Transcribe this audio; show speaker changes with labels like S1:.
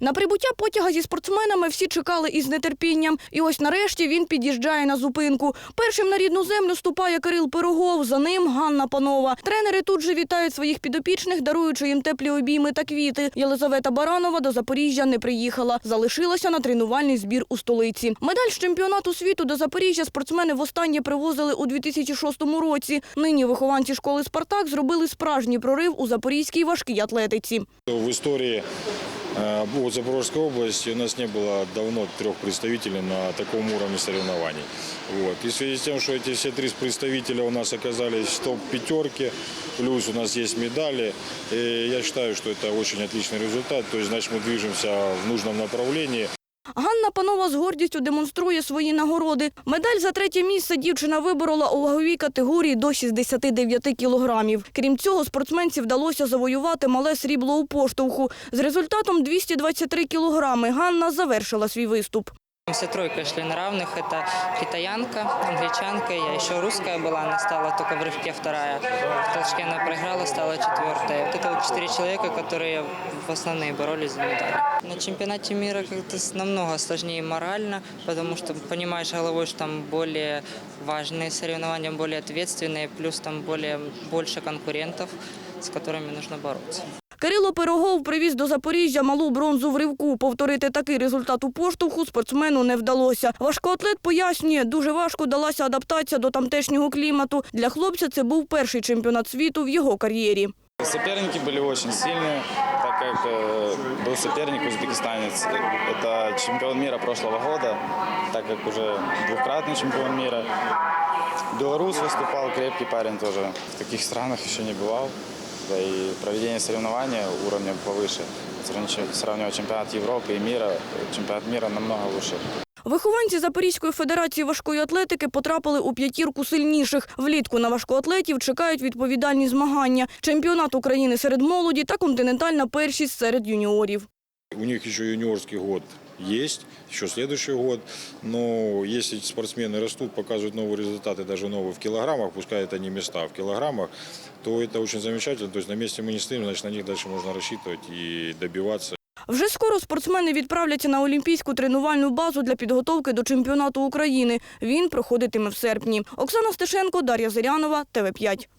S1: На прибуття потяга зі спортсменами всі чекали із нетерпінням. І ось нарешті він під'їжджає на зупинку. Першим на рідну землю ступає Кирил Пирогов, за ним Ганна Панова. Тренери тут же вітають своїх підопічних, даруючи їм теплі обійми та квіти. Єлизавета Баранова до Запоріжжя не приїхала. Залишилася на тренувальний збір у столиці. Медаль з чемпіонату світу до Запоріжжя спортсмени востаннє привозили у 2006 році. Нині вихованці школи «Спартак» зробили справжній прорив у запорізькій важкій атлетиці.
S2: В истории э, вот Запорожской области у нас не было давно трех представителей на таком уровне соревнований. Вот. И в связи с тем, что эти все три представителя у нас оказались в топ-пятерке, плюс у нас есть медали, и я считаю, что это очень отличный результат. То есть, значит, мы движемся в нужном направлении.
S1: Ганна Панова з гордістю демонструє свої нагороди. Медаль за третє місце дівчина виборола у ваговій категорії до 69 кілограмів. Крім цього, спортсменці вдалося завоювати мале срібло у поштовху. З результатом 223 кілограми Ганна завершила свій виступ.
S3: Все тройка шли на равных. Это китаянка, англичанка, я еще русская была, она стала только в рывке вторая. В толчке она проиграла, стала четвертая. Вот это вот четыре человека, которые в основные боролись за медали. На чемпионате мира как-то с- намного сложнее морально, потому что понимаешь головой, что там более важные соревнования, более ответственные, плюс там более больше конкурентов, с которыми нужно бороться.
S1: Кирило Пирогов привіз до Запоріжжя малу бронзу в ривку. Повторити такий результат у поштовху спортсмену не вдалося. Важкоатлет пояснює, дуже важко далася адаптація до тамтешнього клімату. Для хлопця це був перший чемпіонат світу в його кар'єрі.
S4: Соперники были очень сильные, так как э, был соперник узбекистанец. Это чемпион мира прошлого года, так как уже двукратный чемпион мира. Белорус выступал, крепкий парень тоже. В таких странах еще не бывал. Да и проведение соревнований уровня повыше. Сравнивая чемпионат Европы и мира, чемпионат мира намного лучше.
S1: Вихованці Запорізької федерації важкої атлетики потрапили у п'ятірку сильніших. Влітку на важкоатлетів чекають відповідальні змагання, чемпіонат України серед молоді та континентальна першість серед юніорів.
S2: У них еще юниорский год есть, еще следующий год. Но если спортсмены растут, показывают новые результаты, даже новые в килограммах, пускай это не места, а в килограммах, то это очень замечательно. То есть на месте мы не стоим, значит на них дальше можно рассчитывать и добиваться.
S1: Вже скоро спортсмени відправляться на олімпійську тренувальну базу для підготовки до чемпіонату України. Він проходитиме в серпні. Оксана Стешенко, Дар'я Зирянова, ТВ 5